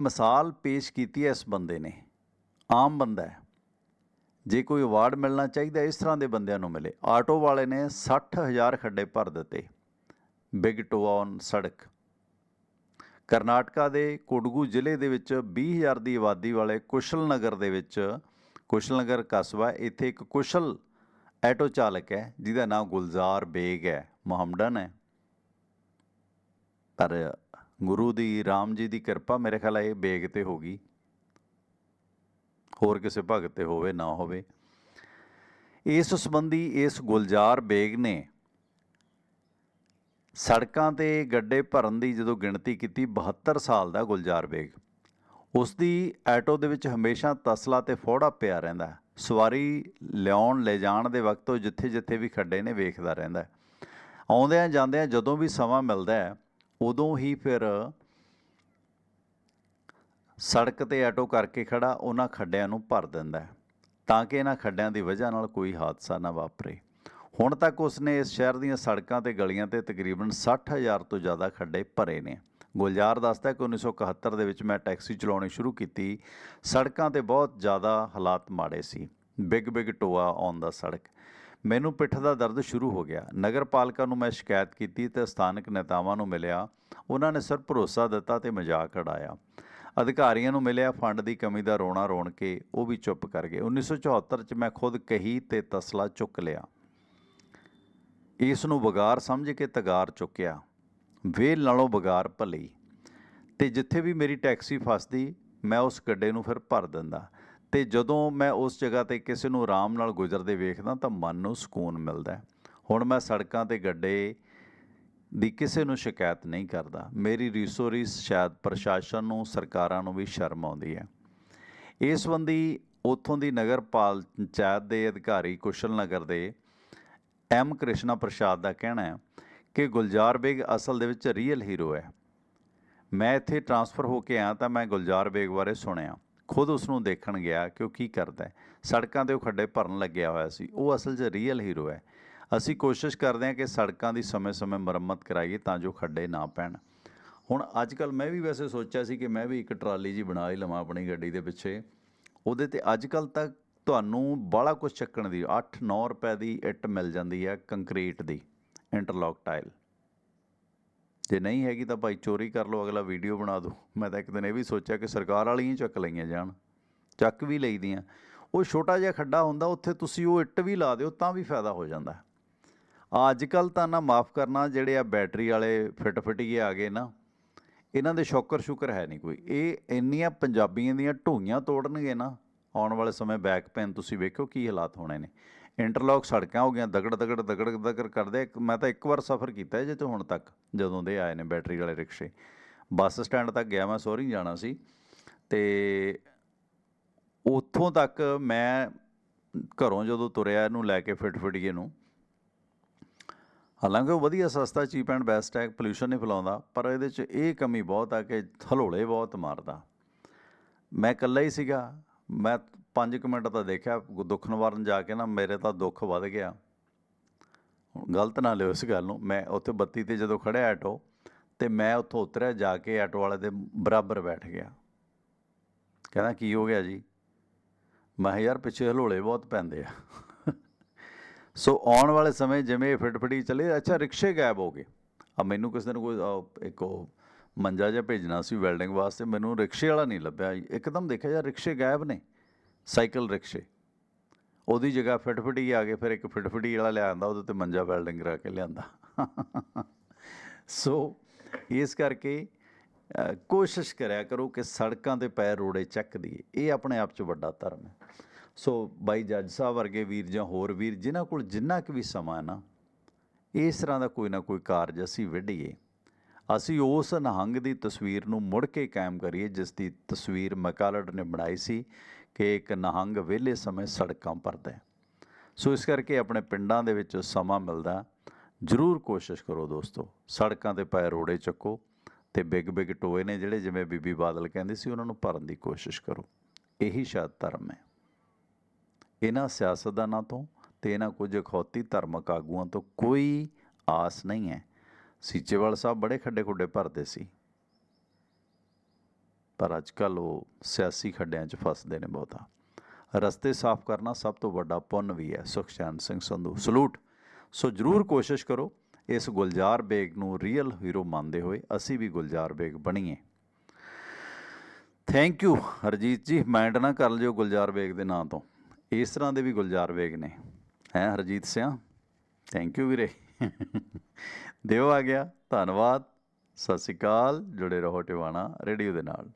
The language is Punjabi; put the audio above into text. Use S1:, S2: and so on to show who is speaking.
S1: ਮਿਸਾਲ ਪੇਸ਼ ਕੀਤੀ ਹੈ ਇਸ ਬੰਦੇ ਨੇ, ਆਮ ਬੰਦਾ ਹੈ। ਜੇ ਕੋਈ ਅਵਾਰਡ ਮਿਲਣਾ ਚਾਹੀਦਾ, ਇਸ ਤਰ੍ਹਾਂ ਦੇ ਬੰਦਿਆਂ ਨੂੰ ਮਿਲੇ। ਆਟੋ ਵਾਲੇ ਨੇ 60000 ਖੱਡੇ ਭਰ ਦਿੱਤੇ। ਬਿਗ ਟੋਨ ਸੜਕ। ਕਰਨਾਟਕਾ ਦੇ ਕੋਡਗੂ ਜ਼ਿਲ੍ਹੇ ਦੇ ਵਿੱਚ 20000 ਦੀ ਆਬਾਦੀ ਵਾਲੇ ਕੁਸ਼ਲ ਨਗਰ ਦੇ ਵਿੱਚ, ਕੁਸ਼ਲ ਨਗਰ ਕਸਬਾ, ਇੱਥੇ ਇੱਕ ਕੁਸ਼ਲ ਆਟੋ ਚਾਲਕ ਹੈ, ਜਿਹਦਾ ਨਾਮ ਗੁਲਜ਼ਾਰ ਬੇਗ ਹੈ, ਮੁਹੰਮਡਨ ਹੈ। ਪਰ ਗੁਰੂ ਦੀ, ਰਾਮ ਜੀ ਦੀ ਕਿਰਪਾ ਮੇਰੇ ਖਿਆਲ ਇਹ ਬੇਗ ਤੇ ਹੋ ਗਈ। ਹੋਰ ਕਿਸੇ ਭਗਤ ਤੇ ਹੋਵੇ, ਨਾ ਹੋਵੇ। ਇਸ ਸੰਬੰਧੀ ਇਸ ਗੁਲਜ਼ਾਰ ਬੇਗ ਨੇ ਸੜਕਾਂ ਤੇ ਗੱਡੇ ਭਰਨ ਦੀ ਜਦੋਂ ਗਿਣਤੀ ਕੀਤੀ 72 ਸਾਲ ਦਾ ਗੁਲਜ਼ਾਰ ਬੇਗ। ਉਸ ਦੀ ਆਟੋ ਦੇ ਵਿੱਚ ਹਮੇਸ਼ਾ ਤਸਲਾ ਤੇ ਫੋੜਾ ਪਿਆ ਰਹਿੰਦਾ ਸਵਾਰੀ ਲਿਆਉਣ, ਲੈ ਜਾਣ ਦੇ ਵਕਤ ਉਹ ਜਿੱਥੇ-ਜਿੱਥੇ ਵੀ ਖੱਡੇ ਨੇ ਵੇਖਦਾ ਰਹਿੰਦਾ ਆਉਂਦਿਆਂ ਜਾਂਦਿਆਂ ਜਦੋਂ ਵੀ ਸਮਾਂ ਮਿਲਦਾ ਹੈ ਉਦੋਂ ਹੀ ਫਿਰ ਸੜਕ ਤੇ ਆਟੋ ਕਰਕੇ ਖੜਾ, ਉਹਨਾਂ ਖੱਡਿਆਂ ਨੂੰ ਭਰ ਦਿੰਦਾ ਤਾਂ ਕਿ ਇਹਨਾਂ ਖੱਡਿਆਂ ਦੀ ਵਜ੍ਹਾ ਨਾਲ ਕੋਈ ਹਾਦਸਾ ਨਾ ਵਾਪਰੇ। ਹੁਣ ਤੱਕ ਉਸਨੇ ਇਸ ਸ਼ਹਿਰ ਦੀਆਂ ਸੜਕਾਂ ਤੇ ਗਲੀਆਂ ਤੇ ਤਕਰੀਬਨ 60000 ਤੋਂ ਜ਼ਿਆਦਾ ਖੱਡੇ ਭਰੇ ਨੇ। ਗੁਲਜ਼ਾਰ ਦੱਸਦਾ ਕਿ 1971 ਦੇ ਵਿੱਚ ਮੈਂ ਟੈਕਸੀ ਚਲਾਉਣੀ ਸ਼ੁਰੂ ਕੀਤੀ, ਸੜਕਾਂ ਤੇ ਬਹੁਤ ਜ਼ਿਆਦਾ ਹਾਲਾਤ ਮਾੜੇ ਸੀ। ਬਿਗ ਬਿਗ ਟੋਆ ਔਨ ਦਾ ਸੜਕ। ਮੈਨੂੰ ਪਿੱਠ ਦਾ ਦਰਦ ਸ਼ੁਰੂ ਹੋ ਗਿਆ। ਨਗਰ ਪਾਲਿਕਾ ਨੂੰ ਮੈਂ ਸ਼ਿਕਾਇਤ ਕੀਤੀ ਤੇ ਸਥਾਨਕ ਨੇਤਾਵਾਂ ਨੂੰ ਮਿਲਿਆ। ਉਹਨਾਂ ਨੇ ਸਿਰ ਭਰੋਸਾ ਦਿੱਤਾ ਤੇ ਮਜ਼ਾਕ ਉਡਾਇਆ। ਅਧਿਕਾਰੀਆਂ ਨੂੰ ਮਿਲਿਆ, ਫੰਡ ਦੀ ਕਮੀ ਦਾ ਰੋਣਾ ਰੋਣ ਕੇ ਉਹ ਵੀ ਚੁੱਪ ਕਰ ਗਏ। 1974 ਚ ਮੈਂ ਖੁਦ ਕਹੀ ਤੇ ਤਸਲਾ ਚੁੱਕ ਲਿਆ। ਇਸ ਨੂੰ ਬਗਾਰ ਸਮਝ ਕੇ ਤਗਾਰ ਚੁੱਕਿਆ। ਵੇਲ ਨਾਲੋਂ ਬਗਾਰ ਭਲੀ। ਤੇ ਜਿੱਥੇ ਵੀ ਮੇਰੀ ਟੈਕਸੀ ਫਸਦੀ, ਮੈਂ ਉਸ ਗੱਡੇ ਨੂੰ ਫਿਰ ਭਰ ਦਿੰਦਾ। ਤੇ ਜਦੋਂ ਮੈਂ ਉਸ ਜਗ੍ਹਾ ਤੇ ਕਿਸੇ ਨੂੰ ਆਰਾਮ ਨਾਲ ਗੁਜ਼ਰਦੇ ਵੇਖਦਾ ਤਾਂ ਮਨ ਨੂੰ ਸਕੂਨ ਮਿਲਦਾ ਹੈ। ਹੁਣ ਮੈਂ ਸੜਕਾਂ ਤੇ ਗੱਡੇ ਦੀ ਕਿਸੇ ਨੂੰ ਸ਼ਿਕਾਇਤ ਨਹੀਂ ਕਰਦਾ। ਮੇਰੀ ਰੀਸੋਰੀਸ ਸ਼ਾਇਦ ਪ੍ਰਸ਼ਾਸਨ ਨੂੰ, ਸਰਕਾਰਾਂ ਨੂੰ ਵੀ ਸ਼ਰਮ ਆਉਂਦੀ ਹੈ। ਇਸ ਸੰਬੰਧੀ ਉੱਥੋਂ ਦੀ ਨਗਰ ਪੰਚਾਇਤ ਦੇ ਅਧਿਕਾਰੀ ਕੁਸ਼ਲ ਨਗਰ ਦੇ ਐਮ ਕ੍ਰਿਸ਼ਨਾ ਪ੍ਰਸਾਦ ਦਾ ਕਹਿਣਾ ਹੈ ਕਿ ਗੁਲਜ਼ਾਰ ਬੇਗ ਅਸਲ ਦੇ ਵਿੱਚ ਰੀਅਲ ਹੀਰੋ ਹੈ। ਮੈਂ ਇੱਥੇ ਟਰਾਂਸਫਰ ਹੋ ਕੇ ਆਇਆ ਤਾਂ ਮੈਂ ਗੁਲਜ਼ਾਰ ਬੇਗ ਬਾਰੇ ਸੁਣਿਆ। ਖੁਦ ਉਸ ਨੂੰ ਦੇਖਣ ਗਿਆ ਕਿ ਉਹ ਕੀ ਕਰਦਾ ਹੈ। ਸੜਕਾਂ ਤੇ ਉਹ ਖੱਡੇ ਭਰਨ ਲੱਗਿਆ ਹੋਇਆ ਸੀ। ਉਹ ਅਸਲ 'ਚ ਰੀਅਲ ਹੀਰੋ ਹੈ। ਅਸੀਂ ਕੋਸ਼ਿਸ਼ ਕਰਦੇ ਹਾਂ ਕਿ ਸੜਕਾਂ ਦੀ ਸਮੇਂ-ਸਮੇਂ ਮੁਰੰਮਤ ਕਰਾਈਏ ਤਾਂ ਜੋ ਖੱਡੇ ਨਾ ਪੈਣ। ਹੁਣ ਅੱਜ ਕੱਲ ਮੈਂ ਵੀ ਵੈਸੇ ਸੋਚਿਆ ਸੀ ਕਿ ਮੈਂ ਵੀ ਇੱਕ ਟਰਾਲੀ ਜੀ ਬਣਾ ਹੀ ਲਵਾਂ ਆਪਣੀ ਗੱਡੀ ਦੇ ਪਿੱਛੇ। ਉਹਦੇ ਤੇ ਅੱਜ ਕੱਲ ਤੱਕ ਤੁਹਾਨੂੰ ਬਾਹਲਾ ਕੁਝ ਚੱਕਣ ਦੀ 8-9 ਰੁਪਏ ਦੀ ਇੱਟ ਮਿਲ ਜਾਂਦੀ ਹੈ ਕੰਕਰੀਟ ਦੀ। ਇੰਟਰਲੌਕ ਟਾਈਲ ਜੇ ਨਹੀਂ ਹੈਗੀ ਤਾਂ ਭਾਈ ਚੋਰੀ ਕਰ ਲਓ, ਅਗਲਾ ਵੀਡੀਓ ਬਣਾ ਦਿਓ। ਮੈਂ ਤਾਂ ਇੱਕ ਦਿਨ ਇਹ ਵੀ ਸੋਚਿਆ ਕਿ ਸਰਕਾਰ ਵਾਲੀਆਂ ਚੱਕ ਲਈਆਂ ਜਾਣ। ਚੱਕ ਵੀ ਲਈਦੀਆਂ। ਉਹ ਛੋਟਾ ਜਿਹਾ ਖੱਡਾ ਹੁੰਦਾ, ਉੱਥੇ ਤੁਸੀਂ ਉਹ ਇੱਟ ਵੀ ਲਾ ਦਿਓ, ਤਾਂ ਵੀ ਫਾਇਦਾ ਹੋ ਜਾਂਦਾ। ਅੱਜ ਕੱਲ ਤਾਂ ਨਾ, ਮਾਫ ਕਰਨਾ, ਜਿਹੜੇ ਆ ਬੈਟਰੀ ਵਾਲੇ ਫਿਟ ਫਿਟੀਏ ਆ ਗਏ ਨਾ, ਇਹਨਾਂ ਦੇ ਸ਼ੌਕਰ ਸ਼ੁਕਰ ਹੈ ਨਹੀਂ ਕੋਈ। ਇਹ ਇੰਨੀਆਂ ਪੰਜਾਬੀਆਂ ਦੀਆਂ ਢੋਈਆਂ ਤੋੜਨਗੇ ਨਾ, ਆਉਣ ਵਾਲੇ ਸਮੇਂ ਬੈਕ ਪੈਨ ਤੁਸੀਂ ਵੇਖੋ ਕੀ ਹਾਲਾਤ ਹੋਣੇ ਨੇ। ਇੰਟਰਲੌਕ ਸੜਕਾਂ ਹੋ ਗਈਆਂ, ਦਗੜ ਦਗੜ ਦਗੜ ਦਗੜ ਕਰਦੇ, ਇੱਕ- ਮੈਂ ਤਾਂ ਇੱਕ ਵਾਰ ਸਫ਼ਰ ਕੀਤਾ ਜੇ ਤੋਂ ਹੁਣ ਤੱਕ, ਜਦੋਂ ਦੇ ਆਏ ਨੇ ਬੈਟਰੀ ਵਾਲੇ ਰਿਕਸ਼ੇ। ਬੱਸ ਸਟੈਂਡ ਤੱਕ ਗਿਆ ਮੈਂ, ਸੋਰੀ, ਜਾਣਾ ਸੀ। ਤੇ ਉੱਥੋਂ ਤੱਕ ਮੈਂ ਘਰੋਂ ਜਦੋਂ ਤੁਰਿਆ ਇਹਨੂੰ ਲੈ ਕੇ ਫਿਟ ਫਿਟੀਏ ਨੂੰ, ਹਾਲਾਂਕਿ ਉਹ ਵਧੀਆ ਸਸਤਾ, ਚੀਪ ਐਂਡ ਬੈਸਟ ਹੈ ਪੋਲੂਸ਼ਨ ਨਹੀਂ ਫੈਲਾਉਂਦਾ, ਪਰ ਇਹਦੇ 'ਚ ਇਹ ਕਮੀ ਬਹੁਤ ਆ ਕਿ ਹਲੋਲੇ ਬਹੁਤ ਮਾਰਦਾ। ਮੈਂ ਇਕੱਲਾ ਹੀ ਸੀਗਾ ਮੈਂ 5 ਮਿੰਟ ਤਾਂ ਦੇਖਿਆ ਦੁੱਖ ਨਿਵਾਰਨ ਜਾ ਕੇ ਨਾ ਮੇਰੇ ਤਾਂ ਦੁੱਖ ਵੱਧ ਗਿਆ। ਗਲਤ ਨਾ ਲਿਓ ਇਸ ਗੱਲ ਨੂੰ। ਮੈਂ ਉੱਥੇ ਬੱਤੀ ਤੇ ਜਦੋਂ ਖੜਿਆ ਆਟੋ ਤੇ ਮੈਂ ਉੱਥੋਂ ਉਤਰਿਆ ਜਾ ਕੇ ਆਟੋ ਵਾਲੇ ਦੇ ਬਰਾਬਰ ਬੈਠ ਗਿਆ। ਕਹਿੰਦਾ, ਕੀ ਹੋ ਗਿਆ ਜੀ? ਮੈਂ ਕਿਹਾ, ਯਾਰ, ਪਿੱਛੇ ਹਲੋਲੇ ਬਹੁਤ ਪੈਂਦੇ ਆ। ਸੋ ਆਉਣ ਵਾਲੇ ਸਮੇਂ ਜਿਵੇਂ ਫਿਟਫਿਟੀ ਚੱਲੇ, ਅੱਛਾ, ਰਿਕਸ਼ੇ ਗਾਇਬ ਹੋ ਗਏ। ਆ ਮੈਨੂੰ ਕਿਸੇ ਨੇ ਕੋਈ ਇੱਕ ਉਹ ਮੰਜਾ ਜਿਹਾ ਭੇਜਣਾ ਸੀ ਵੈਲਡਿੰਗ ਵਾਸਤੇ, ਮੈਨੂੰ ਰਿਕਸ਼ੇ ਵਾਲਾ ਨਹੀਂ ਲੱਭਿਆ। ਇੱਕਦਮ ਦੇਖਿਆ ਯਾਰ, ਰਿਕਸ਼ੇ ਗਾਇਬ ਨੇ, ਸਾਈਕਲ ਰਿਕਸ਼ੇ। ਉਹਦੀ ਜਗ੍ਹਾ ਫਿਟਫਿਟੀ ਆ ਗਏ ਫਿਰ ਇੱਕ ਫਿਟਫਿਟੀ ਵਾਲਾ ਲਿਆਂਦਾ ਉਹਦੇ ਤੇ ਮੰਜਾ ਵੈਲਡਿੰਗ ਕਰਾ ਕੇ ਲਿਆਂਦਾ। ਸੋ ਇਸ ਕਰਕੇ ਕੋਸ਼ਿਸ਼ ਕਰਿਆ ਕਰੋ ਕਿ ਸੜਕਾਂ ਤੇ ਪੈਰ ਰੋੜੇ ਚੱਕ ਦਈਏ। ਇਹ ਆਪਣੇ ਆਪ 'ਚ ਵੱਡਾ ਧਰਮ ਹੈ। ਸੋ ਬਾਈ ਜੱਜ ਸਾਹਿਬ ਵਰਗੇ ਵੀਰ ਜਾਂ ਹੋਰ ਵੀਰ, ਜਿਨ੍ਹਾਂ ਕੋਲ ਜਿੰਨਾ ਕੁ ਵੀ ਸਮਾਂ ਨਾ, ਇਸ ਤਰ੍ਹਾਂ ਦਾ ਕੋਈ ਨਾ ਕੋਈ ਕਾਰਜ ਅਸੀਂ ਵਿੱਢੀਏ। ਅਸੀਂ ਉਸ ਨਿਹੰਗ ਦੀ ਤਸਵੀਰ ਨੂੰ ਮੁੜ ਕੇ ਕਾਇਮ ਕਰੀਏ, ਜਿਸ ਦੀ ਤਸਵੀਰ ਮਕਾਲਡ ਨੇ ਬਣਾਈ ਸੀ ਕਿ ਇੱਕ ਨਿਹੰਗ ਵਿਹਲੇ ਸਮੇਂ ਸੜਕਾਂ ਭਰਦਾ ਸੋ ਇਸ ਕਰਕੇ ਆਪਣੇ ਪਿੰਡਾਂ ਦੇ ਵਿੱਚ ਸਮਾਂ ਮਿਲਦਾ ਜ਼ਰੂਰ ਕੋਸ਼ਿਸ਼ ਕਰੋ ਦੋਸਤੋ, ਸੜਕਾਂ ਤੇ ਪੈਰ ਰੋੜੇ ਚੱਕੋ ਤੇ ਬਿਗ ਬਿਗ ਟੋਏ ਨੇ ਜਿਹੜੇ ਜਿਵੇਂ ਬੀਬੀ ਬਾਦਲ ਕਹਿੰਦੇ ਸੀ, ਉਹਨਾਂ ਨੂੰ ਭਰਨ ਦੀ ਕੋਸ਼ਿਸ਼ ਕਰੋ। ਇਹੀ ਸ਼ਾਇਦ ਧਰਮ ਹੈ। ਇਹਨਾਂ ਸਿਆਸਤਦਾਨਾਂ ਤੋਂ ਤੇ ਇਹਨਾਂ ਕੁਝ ਅਖੌਤੀ ਧਾਰਮਿਕ ਆਗੂਆਂ ਤੋਂ ਕੋਈ ਆਸ ਨਹੀਂ ਹੈ ਸੀਚੇਵਾਲ ਸਾਹਿਬ ਬੜੇ ਖੱਡੇ ਖੁੱਡੇ ਭਰਦੇ ਸੀ। ਪਰ ਅੱਜ ਕੱਲ ਉਹ ਸਿਆਸੀ ਖੱਡਿਆਂ 'ਚ ਫਸਦੇ ਨੇ ਬਹੁਤਾ। ਰਸਤੇ ਸਾਫ਼ ਕਰਨਾ ਸਭ ਤੋਂ ਵੱਡਾ ਪੁੰਨ ਵੀ ਹੈ, ਸੁਖਚੈਨ ਸਿੰਘ ਸੰਧੂ। ਸਲੂਟ। ਸੋ ਜਰੂਰ ਕੋਸ਼ਿਸ਼ ਕਰੋ, ਇਸ ਗੁਲਜ਼ਾਰ ਬੇਗ ਨੂੰ ਰੀਅਲ ਹੀਰੋ ਮੰਨਦੇ ਹੋਏ ਅਸੀਂ ਵੀ ਗੁਲਜ਼ਾਰ ਬੇਗ ਬਣੀਏ। ਥੈਂਕ ਯੂ ਹਰਜੀਤ ਜੀ। ਮਾਈਂਡ ਨਾ ਕਰ ਲਿਓ ਗੁਲਜ਼ਾਰ ਬੇਗ ਦੇ ਨਾਂ ਤੋਂ। ਇਸ ਤਰ੍ਹਾਂ ਦੇ ਵੀ ਗੁਲਜ਼ਾਰ ਬੇਗ ਨੇ। ਹੈ, ਹਰਜੀਤ ਸਿਆ? ਥੈਂਕ ਯੂ ਵੀਰੇ। ਦਿਓ ਆ ਗਿਆ। ਧੰਨਵਾਦ। ਸਤਿ ਸ਼੍ਰੀ ਅਕਾਲ। ਜੁੜੇ ਰਹੋ ਟਿਵਾਣਾ ਰੇਡੀਓ ਦੇ ਨਾਲ।